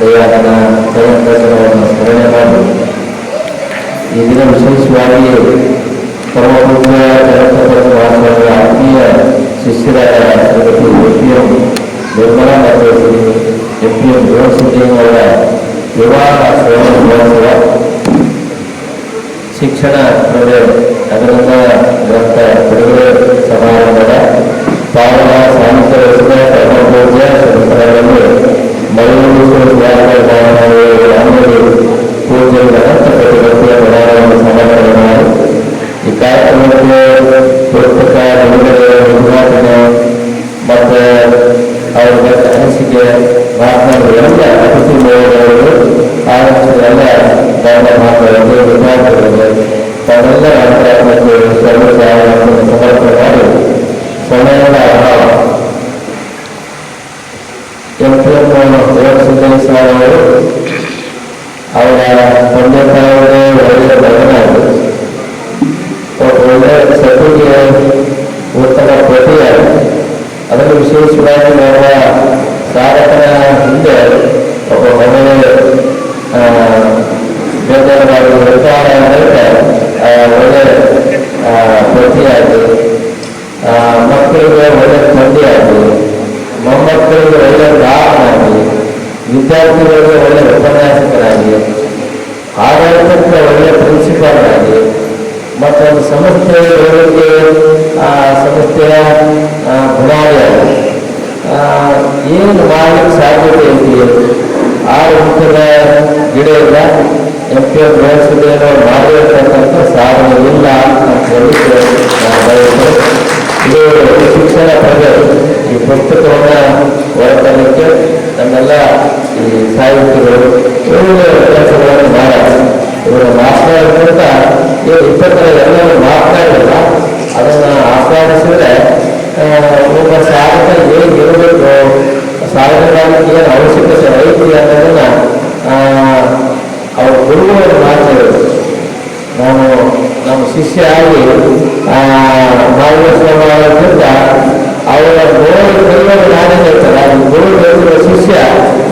ದಯಾನನ ದಯಾನವನ್ನು ಸ್ಮರಣೆ ಮಾಡಿ ಈ ದಿನ ವಿಶೇಷವಾಗಿ ಪರಮಪೂಜ್ಯ ಆತ್ಮೀಯ ಶಿಷ್ಯರಾದ Shrimati A P M Nirmala ಮತ್ತು ಶ್ರೀ ಎಂ ಪಿ ಎಂ ವಿವಾಹ ಶಿಕ್ಷಣ ಅಂದರೆ ಅದರಿಂದ ಗ್ರಂಥ. ಆಗಮಿಸಿದ ಎಲ್ಲ ಗಂಡ ಮಕ್ಕಳಿಗೆ ವಿದ್ಯಾರ್ಥಿಗಳಿಗೆ ತಮ್ಮೆಲ್ಲರ ಅಂತರಾತ್ಮಕ್ಕೆ ಸರ್ವ ಸಹಾಯವನ್ನು ಸಮರ್ಪಣೆ ಮಾಡಿ ಸಮಯದ ಅಭಾವ ಎಂ ಪಿ ಎಂ ದೇವಸಿದ್ದೇಶ್ವರ ಅವರು ಅವರ ತಂದೆ ಮತ್ತೊಂದು ಬೆಳವಣಿಗೆ ಸಂಸ್ಥೆಯ ಬುನಾದಿ ಏನು ಮಾಡಲಿಕ್ಕೆ ಸಾಧ್ಯತೆ ಇದೆಯೋ? ಆ ಮುಖದ ಗಿಡ ಇಲ್ಲ ಎಂ ಪಿ ಎಂ ಬೆಳೆಸಿದೇನೋ ಮಾಡಿರ್ತಕ್ಕಂಥ ಸಾಧನೆ ಇಲ್ಲ ಅಂತ ಹೇಳಿದ್ರೆ. ಇದು ಶಿಕ್ಷಣ ಪ್ರಜೆ ಈ ಪುಸ್ತಕವನ್ನು ಹೊರತರಲಿಕ್ಕೆ ನಮ್ಮೆಲ್ಲ ಈ ಸಾಹಿತ್ಯಗಳು ಒಳ್ಳೆಯ ಕೆಲಸಗಳನ್ನು ಮಾಡ ಇವರು ಇವರು ಇಪ್ಪತ್ತರ ಎಲ್ಲರೂ ಮಾತನಾಡಿಲ್ಲ ಅದನ್ನು ಆಸ್ವಾದಿಸಿದ್ರೆ ಆ, ಒಬ್ಬ ಸಾಧಕ ಹೇಗೆ ಇರಬೇಕು ಸಾಧನೆ ಮಾಡಲಿಕ್ಕೆ ಏನು ಅವಶ್ಯಕತೆ ಐತಿ ಅನ್ನೋದನ್ನ ಆ, ಅವ್ರ ಗುರುಗಳು ಮಾತಾಡೋದು ನಾನು ನಮ್ಮ ಶಿಷ್ಯ ಆಗಿ ಮಾರ್ಗದರ್ಶನ ಮಾಡೋದ್ರಿಂದ ಅವರ ಗುರು ನಾನೇ ಹೇಳ್ತಾರೆ ಆ ಗುರು ಕಲಿಯುವ ಶಿಷ್ಯ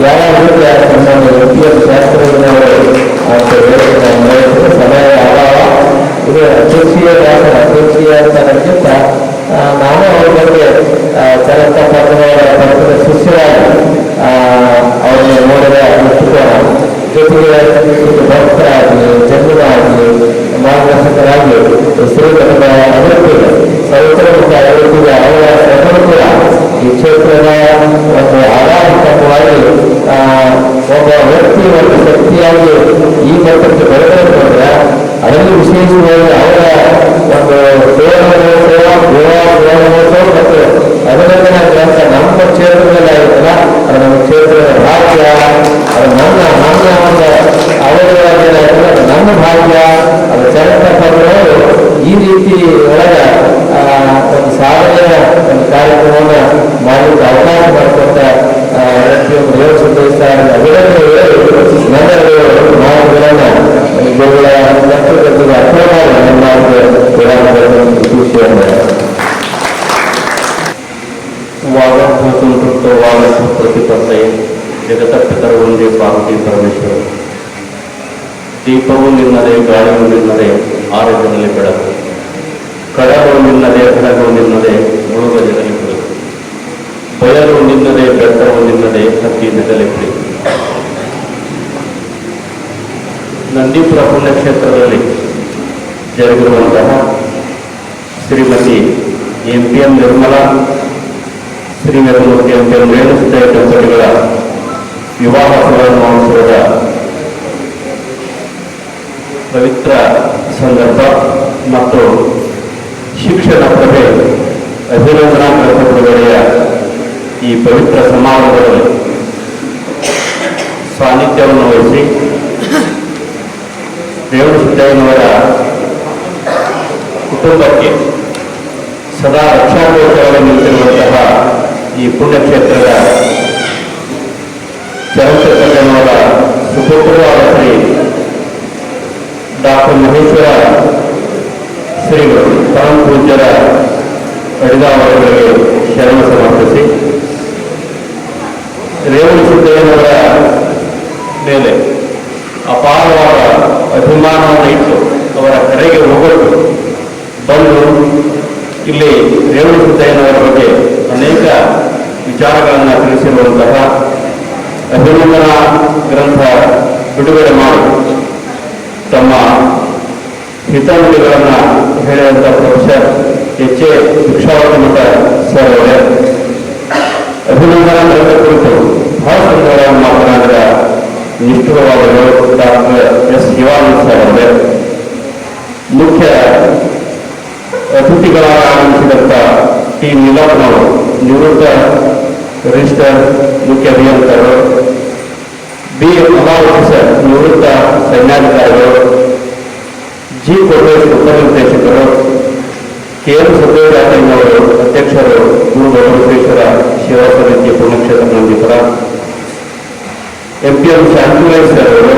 ಯಾವ ರೀತಿ ನಮ್ಮ ಎಂ ಶಾಸ್ತ್ರಜ್ಞರು ಅಂತ ಹೇಳಿ ಸಮಯ ಅಭಾವ ಇದು ಅಧ್ಯಕ್ಷೀಯ ವ್ಯಾಸನ ಅಧ್ಯಕ್ಷೀಯ ಅಂತ ಅನ್ನೋದಕ್ಕಿಂತ ನಾನು ಅವ್ರ ಬಗ್ಗೆ ಚರಕ ಪದ್ಮವರ ಪದ್ಮದ ಶಿಷ್ಯರಾಗಿ ಅವ್ರನ್ನ ನೋಡಿದ ದೃಷ್ಟಿಕೋನ ಜೊತೆಗೆ ಭಕ್ತರಾಗಿ ಜನ್ಮರಾಗಿ ಮಾರ್ಗದರ್ಶಕರಾಗಿ ಶ್ರೀಮಠದ ಅಭಿವೃದ್ಧಿಗೆ ಸರ್ವತೋಮುಖ ಅಭಿವೃದ್ಧಿಗೆ ಅವರ ಕ್ಷೇತ್ರದ ಒಂದು ಆಧಾರಿತವಾಗಿ ಒಬ್ಬ ವ್ಯಕ್ತಿ ಒಂದು ಶಕ್ತಿಯಾಗಿ ಈ ಮಟ್ಟಕ್ಕೆ ಬೆಳೆದರೆ ಅದರಲ್ಲಿ ವಿಶೇಷವಾಗಿ ಅವರ ಒಂದು ಸೇವಾ ಸೇವಾ ಸೇವಾ ಸೇವಾಮಹೋತ್ಸವ ಮತ್ತು ಅಭಿನಂದನಾ ಗ್ರಂಥ ನಮ್ಮ ಕ್ಷೇತ್ರದಲ್ಲಿ ಆಗುತ್ತಲ್ಲ ಅದು ನಮ್ಮ ಕ್ಷೇತ್ರದ ಭಾಗ್ಯ ಅದು ನನ್ನ ನನ್ನ ಒಂದು ಅವಧಿಯಾಗಿಲ್ಲ ನನ್ನ ಭಾಗ್ಯ ಅದು ಚರಿತ್ರ ಈ ರೀತಿ ಒಳಗೆ ಒಂದು ಸಾಧನೆಯ ಒಂದು ಕಾರ್ಯಕ್ರಮವನ್ನು ಮಾಡಲಿಕ್ಕೆ ಅವಕಾಶ ಮಾಡಿಕೊಟ್ಟ ಆ, ಪ್ರತಿಯೊಬ್ಬ ದೇವ ಸಂದೇಶ ಅಭಿನಂದನೆ ಹೇಳಿ ನನ್ನೆರಡು ಮಾತುಗಳನ್ನ ಗುರುಗಳ ನೇತೃತ್ವದಲ್ಲಿ ಅರ್ಥ ಮಾಡಿ ನಮ್ಮ ವಿರಾಮದಲ್ಲಿ ವಿಷಯವನ್ನು ವಾಗಭೂತಂ ತತ್ವ ವಾಗಸ್ವ ಪ್ರತಿಪತ್ತಯೇ ಜಗತಪಿತರ ಒಂದೇ ಪಾರ್ವತಿ ಪರಮೇಶ್ವರ ದೀಪವು ನಿನ್ನದೇ ಗಾಳಿಯು ನಿನ್ನದೇ ಆರೋಗ್ಯದಲ್ಲಿ ಬೆಳಕು ಕಡಲು ನಿನ್ನದೇ ಹಡಗು ನಿನ್ನದೇ ಮುಳುಗದಿರಲಿ ಬೆಳಕು ಬಯಲು ನಿನ್ನದೇ ಬೆಟ್ಟವು ನಿನ್ನದೇ ನಗಲಿ ಪ್ರೀತಿ ನಂದೀಪುರ ಪುಣ್ಯಕ್ಷೇತ್ರದಲ್ಲಿ ಜರುಗಿರುವಂತಹ Shrimati M P M Nirmala, Shri Vedamurthy M P M ದಂಪತಿಗಳ ವಿವಾಹ ಮಹೋತ್ಸವದ ಪವಿತ್ರ ಸಂದರ್ಭ ಮತ್ತು ಶಿಕ್ಷಣ ಪ್ರಭೆ ಅಭಿನಂದನಾ ಗ್ರಂಥ ಈ ಪವಿತ್ರ ಸಮಾರಂಭದಲ್ಲಿ ಸಾನ್ನಿಧ್ಯವನ್ನು ವಹಿಸಿ ರೇವಣಸಿದ್ದಯ್ಯನವರ ಕುಟುಂಬಕ್ಕೆ ಸದಾ ರಕ್ಷಾಗೋಚರವಾಗಿ ನಿಂತಿರುವಂತಹ ಈ ಪುಣ್ಯಕ್ಷೇತ್ರದ ಚಲನಚಿತ್ರಜ್ಞನವರ ಸುಪುತ್ರವಾದ ಶ್ರೀ ಡಾಕ್ಟರ್ ಮಹೇಶ್ವರ ಶ್ರೀಗಳು ಪರಮ ಪೂಜ್ಯರ ಅಡಿದಾವರಗಳಿಗೆ ಶರಣ ಸಮರ್ಪಿಸಿ ಸಿದ್ದಯ್ಯನವರ ಮೇಲೆ ಅಪಾರವಾದ ಅಭಿಮಾನವನ್ನು ಇಟ್ಟು ಅವರ ಕರೆಗೆ ಹೋಗಲು ಬಂದು ಇಲ್ಲಿ ರೇವಣ ಸಿದ್ದಯ್ಯನವರ ಬಗ್ಗೆ ಅನೇಕ ವಿಚಾರಗಳನ್ನು ತಿಳಿಸಿರುವಂತಹ ಅಭಿನಂದನಾ ಗ್ರಂಥ ಬಿಡುಗಡೆ ಮಾಡಿ ತಮ್ಮ ಹಿತಾನುಡಿಗಳನ್ನು ಹೇಳಿದಂಥ professor H A Shikshavathi sir ಅವರೇ. ಅಭಿನಂದನಾ ಗ್ರಂಥ ಕುರಿತು ಸುಂದರವಾಗಿ ಮಾತನಾಡಿದ ನಿಷ್ಠುರವಾದ ಡಾಕ್ಟರ್ ಎಸ್ ಶಿವಾನಂದ ಸರ್ ಅವರೇ. ಮುಖ್ಯ ಅತಿಥಿಗಳಾಗಿ ಆಗಮಿಸಿದಂಥ ಟಿ ನೀಲಪ್ಪನವರು ನಿವೃತ್ತ ರಿಜಿಸ್ಟರ್ ಮುಖ್ಯ ಅಭಿಯಂತರರು ಬಿ ಅಮಾವತಿ ಸರ್, ನಿವೃತ್ತ ಸೈನ್ಯಾಧಿಕಾರಿಗಳು ಜಿ ಕೊಟ್ರೇಶ್ ಉಪನಿರ್ದೇಶಕರು, ಕೆ ಎಂ ಸತ್ಯರಾಜಯ್ಯನವರು ಅಧ್ಯಕ್ಷರು, ಗುರು ಬಸವೇಶ್ವರ ಸೇವಾ ಸಮಿತಿ ಪುಣ್ಯಕ್ಷೇತ್ರ Nandipura M P M Shantirai sir ಅವರು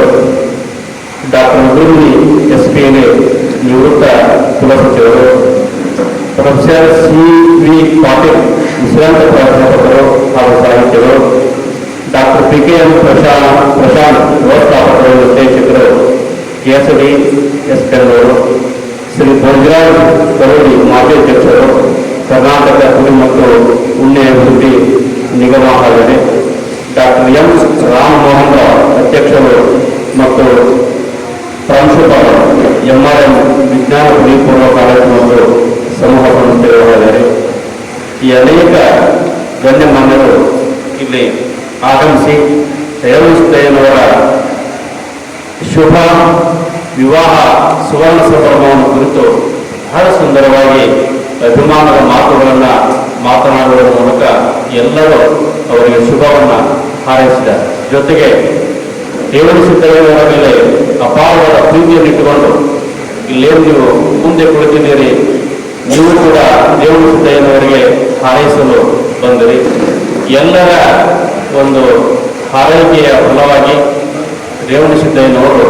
ಡಾಕ್ಟರ್ ಮಧುರ್ನಿ ಎಸ್ ಪಿ ಎಲ್ ನಿವೃತ್ತ ಕುಲಸಚಿವರು ಪ್ರೊಫೆಸರ್ ಸಿ ವಿ ಪಾಟೀಲ್, ವಿಶ್ರಾಂತ ಪ್ರಾಧ್ಯಾಪಕರು ಹಾಗೂ ಸಾಹಿತ್ಯಗಳು, doctor P K M Prashanth Prashanth ವ್ಯವಸ್ಥಾಪಕರು ನಿರ್ದೇಶಕರು ಕೆಎಸ್ಡಿ ಎಸ್ ಬೆಂಗಳೂರು ಶ್ರೀ ಭೋಜರಾಜ್ ಕರೋಡಿ ಮಾಜಿ ಅಧ್ಯಕ್ಷರು ಕರ್ನಾಟಕ ಕುರಿ ಮತ್ತು ಉಣ್ಣೆ ಅಭಿವೃದ್ಧಿ ನಿಗಮ ಹಾಗೆಯೇ ಡಾಕ್ಟರ್ ಎಂ ರಾಮಮೋಹನ್ ರಾವ್ ಅಧ್ಯಕ್ಷರು ಮತ್ತು ಪ್ರಾಂಶುಪಾಲರು ಎಂಆರ್ಎಂ ವಿಜ್ಞಾನ ಪದವಿ ಪೂರ್ವ ಕಾಲೇಜು ಮತ್ತು ಸಮೂಹ ಸಂಸ್ಥೆಗಳಿದ್ದಾರೆ ಈ ಅನೇಕ ಗಣ್ಯಮಾನ್ಯರು ಇಲ್ಲಿ ಆಗಮಿಸಿ ರೇವಣಸಿದ್ದಯ್ಯನವರ ಶುಭ ವಿವಾಹ ಸುವರ್ಣ ಸಂಭ್ರಮವನ್ನು ಕುರಿತು ಬಹಳ ಸುಂದರವಾಗಿ ಅಭಿಮಾನದ ಮಾತುಗಳನ್ನು ಮಾತನಾಡುವ ಮೂಲಕ ಎಲ್ಲರೂ ಅವರಿಗೆ ಶುಭವನ್ನು ಹಾರೈಸಿದ್ದಾರೆ. ಜೊತೆಗೆ ರೇವಣಸಿದ್ದಯ್ಯನವರ ಮೇಲೆ ಅಪಾರವಾದ ಪ್ರೀತಿಯನ್ನು ಇಟ್ಟುಕೊಂಡು, ಇಲ್ಲೇನು ನೀವು ಮುಂದೆ ಕುಳಿತಿದ್ದೀರಿ, ನೀವು ಕೂಡ ದೇವರು ಸಿದ್ದಯ್ಯನವರಿಗೆ ಹಾರೈಸಲು ಬಂದಿರಿ. ಎಲ್ಲರ ಒಂದು ಹಾರೈಕೆಯ ಫಲವಾಗಿ ರೇವಣ ಸಿದ್ದಯ್ಯನವರು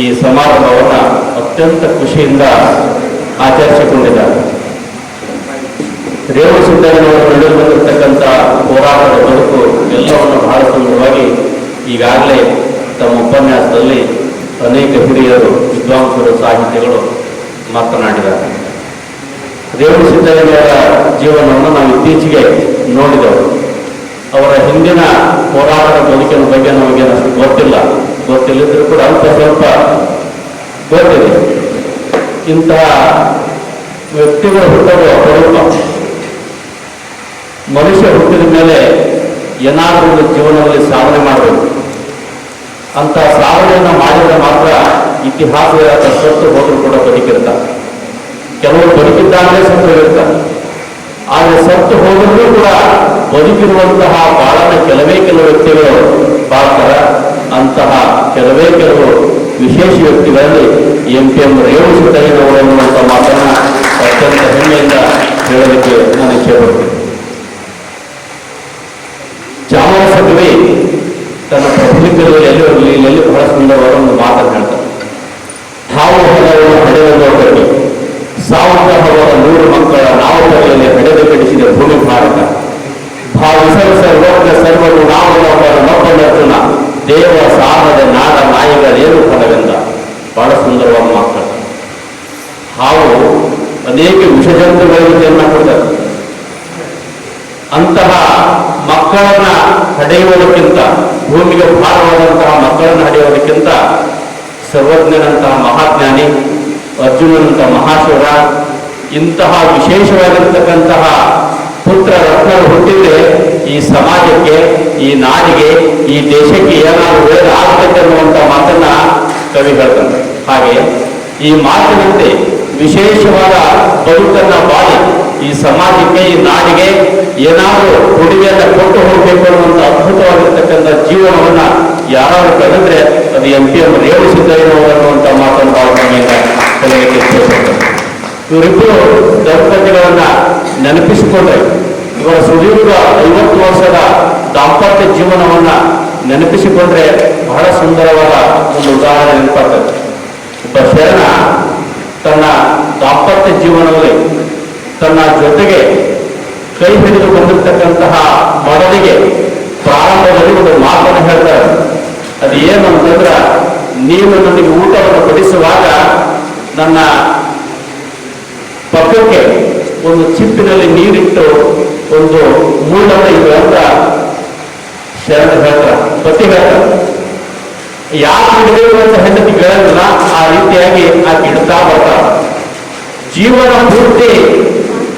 ಈ ಸಮಾರಂಭವನ್ನು ಅತ್ಯಂತ ಖುಷಿಯಿಂದ ಆಚರಿಸಿಕೊಂಡಿದ್ದಾರೆ. ರೇವಣ ಸಿದ್ದಯ್ಯನವರು ನಡೆದು ಬಂದಿರತಕ್ಕಂಥ ಹೋರಾಟದ ಬದುಕು ಎಲ್ಲವನ್ನು ಬಹಳ ಸುಂದರವಾಗಿ ಈಗಾಗಲೇ ತಮ್ಮ ಉಪನ್ಯಾಸದಲ್ಲಿ ಅನೇಕ ಹಿರಿಯರು, ವಿದ್ವಾಂಸರು, ಸಾಹಿತಿಗಳು ಮಾತನಾಡಿದ್ದಾರೆ. ರೇವಣ ಸಿದ್ದಯ್ಯನವರ ಜೀವನವನ್ನು ನಾವು ಇತ್ತೀಚೆಗೆ ನೋಡಿದವರು ಅವರ ಹಿಂದಿನ ಹೋರಾಟದ ಬದುಕಿನ ಬಗ್ಗೆ ನಮಗೆ ಗೊತ್ತಿಲ್ಲ. ಗೊತ್ತಿಲ್ಲದಿದ್ರೂ ಕೂಡ ಅಲ್ಪ ಸ್ವಲ್ಪ ಗೊತ್ತಿದೆ. ಇಂತಹ ವ್ಯಕ್ತಿಗಳು ಹುಟ್ಟಲು ಅಪರೂಪ ಮನುಷ್ಯ ಹುಟ್ಟಿದ ಮೇಲೆ ಏನಾದರೂ ಒಂದು ಜೀವನದಲ್ಲಿ ಸಾಧನೆ ಮಾಡಬೇಕು. ಅಂತ ಸಾಧನೆಯನ್ನು ಮಾಡಿದರೆ ಮಾತ್ರ ಇತಿಹಾಸದ ಸತ್ತು ಹೋದರೂ ಕೂಡ ಬದುಕಿರ್ತಾರೆ ಕೆಲವರು ಬದುಕಿದ್ದಾಗಲೇ ಸತ್ತು ಹೋಗಿರ್ತಾರೆ ಆದರೆ ಸತ್ತು ಹೋದರೂ ಕೂಡ ಬದುಕಿರುವಂತಹ ಬಾಳನ ಕೆಲವೇ ಕೆಲವು ವ್ಯಕ್ತಿಗಳು ಬಾಳ್ತಾರ ಅಂತಹ ಕೆಲವೇ ಕೆಲವು ವಿಶೇಷ ವ್ಯಕ್ತಿಗಳಲ್ಲಿ ಎಂ ಪಿ ಎಂ ರೇವಣ ಸಿದ್ದಯ್ಯನವರು ಎನ್ನುವಂಥ ಮಾತನ್ನ ಅತ್ಯಂತ ಹೆಮ್ಮೆಯಿಂದ ಹೇಳಲಿಕ್ಕೆ ನಾನು ಇಚ್ಛೆ ಪಡ್ತೀನಿ. ಚಾಮರಸಕವಿ ತನ್ನ ಪ್ರತಿನಿಧಿಗಳು ಎಲ್ಲಿ ಹೋಗಲಿ ಬಹಳ ಸುಂದರವಾದ ಒಂದು ಮಾತನ್ನು ಹೇಳ್ತಾರೆ. ಹಾವು ಹೊಲವನ್ನು ಹಡೆದಲ್ಲೋ ಕಟ್ಟಿ ಸಾವುತಹವರ ನೂರು ಮಕ್ಕಳ ನಾವು ತಲೆಯಲ್ಲಿ ಹಡೆದು ಕಡಿಸಿದ ಭೂಮಿ ಭಾರತ. ಭಾವಿಸಲು ಸರ್ವಜ್ಞ ಸರ್ವರು ನಾವು ಒಬ್ಬರ ಮಕ್ಕಳನ್ನ ದೇವ ಸಾಹದ ನಾಡ ನಾಯಿಗಳೇನು ಫಲವೆಂದ? ಬಹಳ ಸುಂದರವಾದ ಮಾತು ಹಾವು ಅನೇಕ ವಿಷಜಂತುಗಳಿಗೆ ಜನ್ಮ ಕೊಡ್ತಾರೆ ಅಂತಹ ಮಕ್ಕಳನ್ನ ಹಡೆಯುವುದಕ್ಕಿಂತ ಭೂಮಿಗೆ ಭಾರವಾದಂತಹ ಮಕ್ಕಳನ್ನು ಹಡೆಯುವುದಕ್ಕಿಂತ ಸರ್ವಜ್ಞನಂತಹ ಮಹಾಜ್ಞಾನಿ ಅರ್ಜುನನಂತಹ ಮಹಾಶಿವ ಇಂತಹ ವಿಶೇಷವಾಗಿರ್ತಕ್ಕಂತಹ ಪುತ್ರ ರತ್ನರು ಹುಟ್ಟಿದ್ರೆ ಈ ಸಮಾಜಕ್ಕೆ, ಈ ನಾಡಿಗೆ, ಈ ದೇಶಕ್ಕೆ ಏನಾದರೂ ಒಳ್ಳೆಯದು ಆಗಬೇಕು ಅನ್ನುವಂಥ ಮಾತನ್ನ ಕವಿ ಹೇಳ್ತಾನೆ. ಹಾಗೆ ಈ ಮಾತಿನಂತೆ ವಿಶೇಷವಾದ ಬದುಕನ್ನ ಸಮಾಜಕ್ಕೆ ಈ ನಾಡಿಗೆ ಏನಾದರೂ ಕೊಡುಗೆಯನ್ನು ಕೊಟ್ಟು ಹೋಗಬೇಕು ಅನ್ನುವಂಥ ಅದ್ಭುತವಾಗಿರ್ತಕ್ಕಂಥ ಜೀವನವನ್ನ ಯಾರಾದ್ರೂ ಕರೆದ್ರೆ ಅದು ಎಂ ಪಿ ಎಂ ರೇವಣ ಸಿದ್ದಯ್ಯನವರು ಅನ್ನುವಂಥ ಮಾತನ್ನು ಭಾವನೆಯಿಂದ ಇಷ್ಟಪಡ್ತಾರೆ ಇವರಿಬ್ಬರು ದಂಪತಿಗಳನ್ನ ನೆನಪಿಸಿಕೊಂಡ್ರೆ ಇವರ ಸುದೀರ್ಘ ಐವತ್ತು ವರ್ಷದ ದಾಂಪತ್ಯ ಜೀವನವನ್ನ ನೆನಪಿಸಿಕೊಂಡ್ರೆ ಬಹಳ ಸುಂದರವಾದ ಒಂದು ಉದಾಹರಣೆ ನೆನಪಾಗ್ತದೆ. ಒಬ್ಬ ಶರಣ ತನ್ನ ದಾಂಪತ್ಯ ಜೀವನದಲ್ಲಿ ತನ್ನ ಜೊತೆಗೆ ಕೈ ಹಿಡಿದು ಬಂದಿರತಕ್ಕಂತಹ ಮಡಲಿಗೆ ಪ್ರಾರಂಭದಲ್ಲಿ ಒಂದು ಮಾತನ್ನು ಹೇಳ್ತಾರೆ. ಅದು ಏನು ಅಂತಂದ್ರ, ನೀನು ನನಗೆ ಊಟವನ್ನು ಬಡಿಸುವಾಗ ನನ್ನ ಪಕ್ಕಕ್ಕೆ ಒಂದು ಚಿಪ್ಪಿನಲ್ಲಿ ನೀರಿಟ್ಟು ಒಂದು ಮುಳ್ಳನ್ನು ಇದೆ ಅಂತ ಶರಣ ಹೇಳ್ತಾರೆ. ಪತಿ ಹೇಳ್ತಾರೆ. ಯಾಕೆ ಹಿಡಿದೇವು ಅಂತ ಹೆಂಡತಿ ಕೇಳೋದಿಲ್ಲ ಆ ರೀತಿಯಾಗಿ ಆ ಇಡ್ತಾ ಬರ್ತಾರ ಜೀವನ ಪೂರ್ತಿ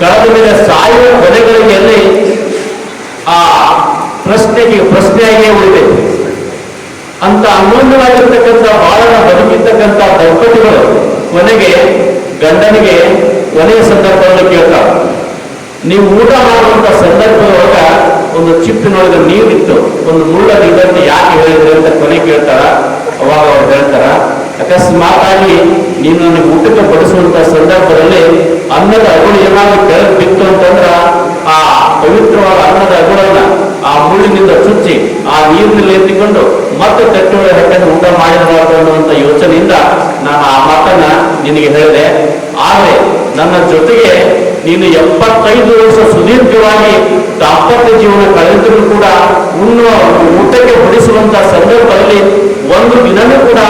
ಕಳೆದ ಮೇಲೆ ಸಾಯುವ ಕೊನೆಗಳಿಗೆಲ್ಲಿ ಆ ಪ್ರಶ್ನೆಗೆ ಪ್ರಶ್ನೆಯಾಗಿಯೇ ಉಳಿದೆ ಅಂತ ಅಮೂಲ್ಯವಾಗಿರ್ತಕ್ಕಂಥ ಬಾಳನ ಬದುಕಿರ್ತಕ್ಕಂಥ ದಂಪತಿಗಳು ಕೊನೆಗೆ ಗಂಡನಿಗೆ ಕೊನೆಯ ಸಂದರ್ಭದಲ್ಲಿ ಕೇಳ್ತಾರೆ. ನೀವು ಊಟ ಮಾಡುವಂತ ಸಂದರ್ಭದೊಳಗ ಒಂದು ಚಿಪ್ಪಿನೊಳಗೆ ನೀರಿತ್ತು. ಒಂದು ಮುಳ್ಳ ಯಾಕೆ ಹೇಳಿದ್ರೆ ಅಂತ ಕೊನೆ ಕೇಳ್ತಾರ? ಅವಾಗ ಅವ್ರು ಹೇಳ್ತಾರ ಅಕಸ್ಮಾತ್ ಆಗಿ ನೀನು ನನಗೆ ಊಟಕ್ಕೆ ಬಡಿಸುವಂತ ಸಂದರ್ಭದಲ್ಲಿ ಅನ್ನದ ಅಗುಳು ಏನಾದ್ರು ಬಿತ್ತು ಅಂತಂದ್ರ ಆ ಪವಿತ್ರವಾದ ಅನ್ನದ ಅಗುಳನ್ನ ಆ ಮುಳ್ಳಿನಿಂದ ಚುಚ್ಚಿ ಆ ನೀರಿನಲ್ಲಿ ಎತ್ತಿಕೊಂಡು ಮತ್ತೆ ತಟ್ಟೆ ಹಾಕೊಂಡು ಊಟ ಮಾಡಿರಬಾರ್ದು ಅನ್ನುವಂಥ ಯೋಚನೆಯಿಂದ ನಾನು ಆ ಮಾತನ್ನ ನಿನಗೆ ಹೇಳಿದೆ. ಆದರೆ ನನ್ನ ಜೊತೆಗೆ ನೀನು ಎಪ್ಪತ್ತೈದು ವರ್ಷ ಸುದೀರ್ಘವಾಗಿ ದಾಂಪತ್ಯ ಜೀವನ ಕಳೆದರೂ ಕೂಡ ಉಣ್ಣುವ ಊಟಕ್ಕೆ ಬಡಿಸುವಂತಹ ಸಂದರ್ಭದಲ್ಲಿ ಒಂದು ದಿನವೂ ಕೂಡ,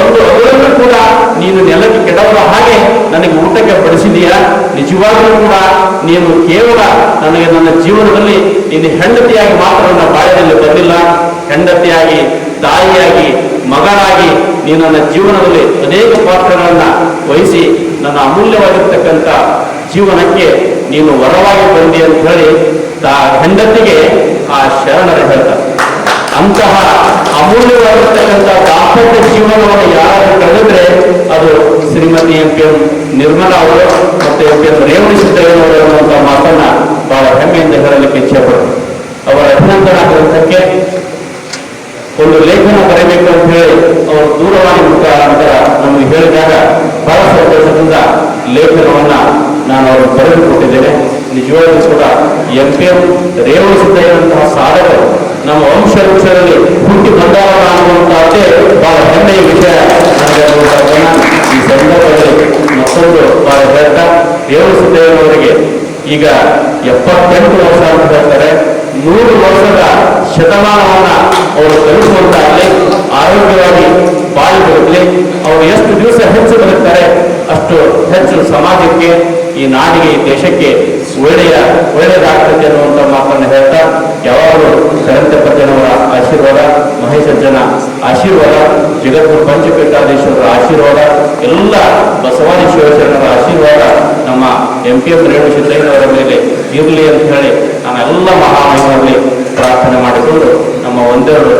ಒಂದು ಅವರನ್ನು ಕೂಡ ನೀನು ನೆಲಕ್ಕೆ ಕೆಡವ ಹಾಗೆ ನನಗೆ ಊಟಕ್ಕೆ ಬಡಿಸಿದೀಯಾ? ನಿಜವಾಗಲೂ ಕೂಡ ನೀನು ಕೇವಲ ನನಗೆ ನನ್ನ ಜೀವನದಲ್ಲಿ ನೀನು ಹೆಂಡತಿಯಾಗಿ ಮಾತ್ರ ನನ್ನ ಬಾಯದಲ್ಲಿ ಬಂದಿಲ್ಲ ಹೆಂಡತಿಯಾಗಿ, ತಾಯಿಯಾಗಿ, ಮಗಳಾಗಿ ನೀನು ನನ್ನ ಜೀವನದಲ್ಲಿ ಅನೇಕ ಪಾತ್ರಗಳನ್ನ ವಹಿಸಿ ನನ್ನ ಅಮೂಲ್ಯವಾಗಿರ್ತಕ್ಕಂಥ ಜೀವನಕ್ಕೆ ನೀನು ವರವಾಗಿ ಬಂದಿ ಅಂತ ಹೇಳಿ ತಾ ಹೆಂಡತಿಗೆ ಆ ಶರಣರ ಹೇಳ್ತಾರೆ. ಅಂತಹ ಅಮೂಲ್ಯವಾಗಿರ್ತಕ್ಕಂಥ ದಾಂಪತ್ಯ ಜೀವನವನ್ನು ಯಾರು ಕಳೆದ್ರೆ ಅದು Shrimati M P M Nirmala ಅವರು ಮತ್ತು ಎಂ ಪಿ ಎಂ ರೇವಣಿ ಸಿದ್ದಯ್ಯನವರು ಅನ್ನುವಂಥ ಮಾತನ್ನ ಬಹಳ ಹೆಮ್ಮೆಯಿಂದ ಹೇಳಲಿಕ್ಕೆ ಇಚ್ಛೆ ಪಡ್ತೀನಿ ಅವರ ಅಭಿನಂದನಾ ಗ್ರಂಥಕ್ಕೆ ಒಂದು ಲೇಖನ ಬರೆಯಬೇಕು ಅಂತ ಹೇಳಿ ಅವರು ದೂರವಾಣಿ ಮುಖಾಂತರ ನಮಗೆ ಹೇಳಿದಾಗ ಬಹಳ ಸಂತೋಷದಿಂದ ಲೇಖನವನ್ನ ನಾನು ಅವರು ಬರೆದುಕೊಟ್ಟಿದ್ದೇನೆ. ನಿಜವಾಗ್ಲೂ ಕೂಡ ಎಂ ಪಿ ಎಂ ರೇವಣ ಸಿದ್ದಯ್ಯನಂತಹ ಸಾಧಕರು ನಮ್ಮ ವಂಶ ಹುಟ್ಟಿ ಬಂದವರ ಅನ್ನುವಂತಹದ್ದೇ ಬಹಳ ಹೆಮ್ಮೆಯ ವಿಷಯ. ಈ ಸಂದರ್ಭದಲ್ಲಿ ಮತ್ತೊಂದು ಬಹಳ ರೇವಣ ಸಿದ್ದಯ್ಯನವರಿಗೆ ಈಗ ಎಪ್ಪತ್ತೆಂಟು ವರ್ಷ ಅಂತ ಹೇಳ್ತಾರೆ. ನೂರು ವರ್ಷದ ಶತಮಾನವನ್ನ ಅವರು ತಲುಪುವಂತಾಗಲಿ ಆರೋಗ್ಯವಾಗಿ ಬಾಳಿ ಬರಲಿ. ಅವರು ಎಷ್ಟು ದಿವಸ ಹೆಚ್ಚು ಬರುತ್ತಾರೆ ಅಷ್ಟು ಹೆಚ್ಚು ಸಮಾಜಕ್ಕೆ, ಈ ನಾಡಿಗೆ, ಈ ದೇಶಕ್ಕೆ ಒಳ್ಳೆಯ ಒಳ್ಳೆಯದಾಗ್ತದೆ ಅನ್ನುವಂಥ ಮಾತನ್ನು ಹೇಳ್ತಾ ಯಾವಾಗಲೂ ಶರಂತಪತಿಯನವರ ಆಶೀರ್ವಾದ ಮಹೇಶಜ್ಜನ ಆಶೀರ್ವಾದ, ಜಗದ್ಗುರು ಪಂಚಪೀಠಾಧೀಶ್ವರರ ಆಶೀರ್ವಾದ, ಎಲ್ಲ ಬಸವಾದಿ ಶಿವಶರಣರ ಆಶೀರ್ವಾದ ನಮ್ಮ ಎಂ ಪಿ ಎಂ ರೇಣು ಸಿದ್ದಯ್ಯನವರ ಮೇಲೆ ಇರಲಿ ಅಂತ ಹೇಳಿ ನಾನು ಎಲ್ಲ ಮಹಾಮಹಿಮರಲ್ಲಿ ಪ್ರಾರ್ಥನೆ ಮಾಡಿಕೊಂಡು ನಮ್ಮ ಒಂದೆರಡು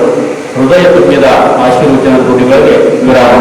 ಹೃದಯ ತುಂಬಿದ ಆಶೀರ್ವಚನ ಗುಡಿಗಳಿಗೆ ವಿರಾಮ